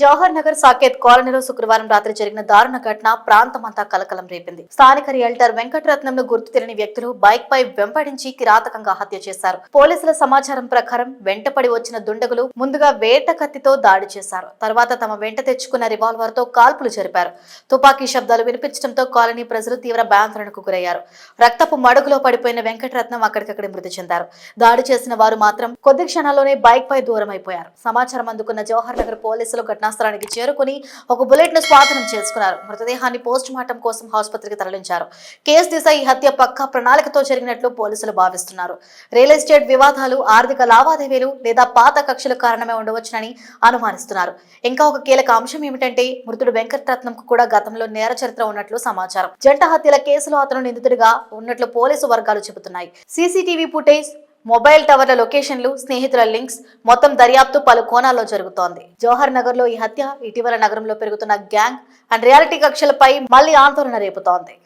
జవహర్ నగర్ సాకేత్ కాలనీలో శుక్రవారం రాత్రి జరిగిన దారుణ ఘటన ప్రాంతమంతా కలకలం రేపింది. స్థానిక రియల్టర్ వెంకటరత్నంను గుర్తు తెలియని వ్యక్తులు బైక్ పై వెంబడించి కిరాతకంగా హత్య చేశారు. పోలీసుల సమాచారం ప్రకారం వెంటపడి వచ్చిన దుండగులు ముందుగా వేట కత్తితో దాడి చేశారు. తర్వాత తమ వెంట తెచ్చుకున్న రివాల్వర్తో కాల్పులు జరిపారు. తుపాకీ శబ్దాలు వినిపించడంతో కాలనీ ప్రజలు తీవ్ర భయాందోళనకు గురయ్యారు. రక్తపు మడుగులో పడిపోయిన వెంకటరత్నం అక్కడికక్కడే మృతి చెందారు. దాడి చేసిన వారు మాత్రం కొద్ది క్షణాల్లోనే బైక్ పై దూరం అయిపోయారు సమాచారం అందుకున్న జవహర్ నగర్ పోలీసులు ఘటనా స్థలానికి చేరుకుని ఒక బుల్లెట్ను స్వాధీనం చేసుకున్నారు. మృతదేహాన్ని పోస్ట్ మార్టం కోసం ఆసుపత్రికి తరలించారు. కేసు దిశ ఈ హత్య పక్కా ప్రణాళికతో జరిగినట్లు పోలీసులు భావిస్తున్నారు. రియల్ ఎస్టేట్ వివాదాలు ఆర్థిక లావాదేవీలు లేదా పాత కక్షల కారణమే ఉండవచ్చునని అనుమానిస్తున్నారు. ఇంకా ఒక కీలక అంశం ఏమిటంటే మృతుడు వెంకటరత్నంకు కూడా గతంలో నేర చరిత్ర ఉన్నట్లు సమాచారం. జంట హత్యల కేసులో అతను నిందితుడిగా ఉన్నట్లు పోలీసు వర్గాలు చెబుతున్నాయి. సీసీటీవీ ఫుటేజ్ మొబైల్ టవర్ల లొకేషన్లు స్నేహితుల లింక్స్ మొత్తం దర్యాప్తు పలు కోణాల్లో జరుగుతోంది. జవహర్ నగర్లో ఈ హత్య ఇటీవల నగరంలో పెరుగుతున్న గ్యాంగ్ అండ్ రియాలిటీ కక్షలపై మళ్ళీ ఆందోళన రేపుతోంది.